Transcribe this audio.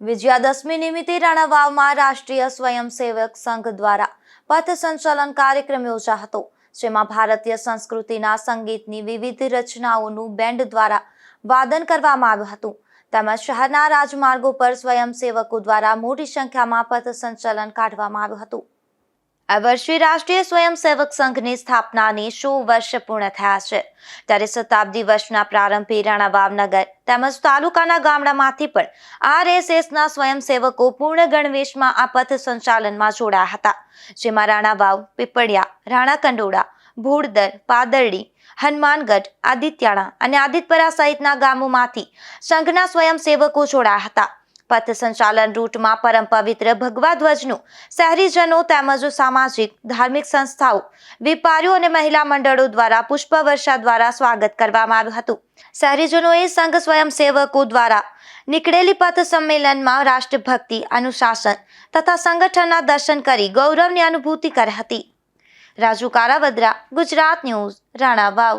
વિજયાદશમી નિમિત્તે રાણાવાવમાં રાષ્ટ્રીય સ્વયંસેવક સંઘ દ્વારા પથ સંચલન કાર્યક્રમ યોજા હતો જેમાં ભારતીય સંસ્કૃતિના સંગીતની વિવિધ રચનાઓનું બેન્ડ દ્વારા વાદન કરવામાં આવ્યું હતું. તેમજ શહેરના રાજમાર્ગો પર સ્વયંસેવકો દ્વારા મોટી સંખ્યામાં પથ સંચલન કાઢવામાં આવ્યું હતું. આ વર્ષે રાષ્ટ્રીય સ્વયંસેવક સંઘની સ્થાપનાની સો વર્ષ પૂર્ણ થયા છે. ત્યારે શતાબ્દી વર્ષના પ્રારંભે રાણા વાવનગર તેમજ તાલુકાના ગામડામાંથી પણ આરએસએસના સ્વયંસેવકો પૂર્ણ ગણવેશમાં આ પથ સંચાલનમાં જોડાયા હતા. જેમાં રાણા વાવ, પીપળિયા, રાણા કંડોળા, ભોળદર, પાદરડી, હનુમાનગઢ, આદિત્યાણા અને આદિતપરા સહિતના ગામોમાંથી સંઘના સ્વયંસેવકો જોડાયા હતા. પથ સંચાલન રૂટમાં પરમ પવિત્ર ભગવા ધ્વજનું, શહેરીજનો તેમજ સામાજિક, ધાર્મિક સંસ્થાઓ, વેપારીઓ અને મહિલા મંડળો દ્વારા પુષ્પવર્ષા દ્વારા સ્વાગત કરવામાં આવ્યું હતું. શહેરીજનોએ સંઘ સ્વયંસેવકો દ્વારા નીકળેલી પથ સંમેલનમાં રાષ્ટ્રભક્તિ, અનુશાસન તથા સંગઠનના દર્શન કરી ગૌરવની અનુભૂતિ કરી હતી. રાજુ કારાવદ્રા ગુજરાત ન્યૂઝ રાણા વાવ